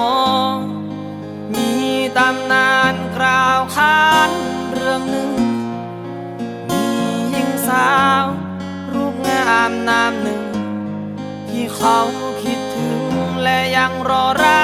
มมีตำนานกล่าวขานเรื่องหนึ่ง มีหญิงสาว รูปงามนามหนึ่ง ที่เขาคิดถึงและยังรอรัก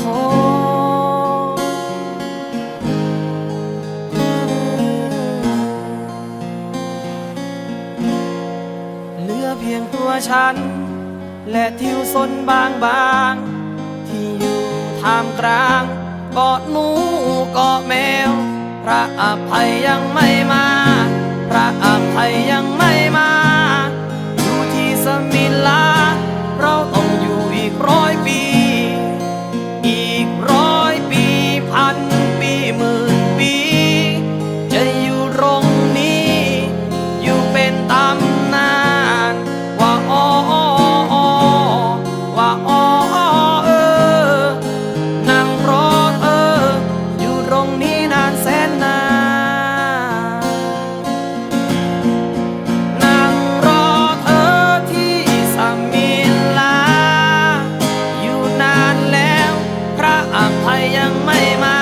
คอยเหลือเพียงตัวฉัน และทิวสนบางบางที่อยู่ท่ามกลางเกาะหนูเกาะแมว พระอภัยยังไม่มา พระอภัยยังไม่มา ยังไม่มา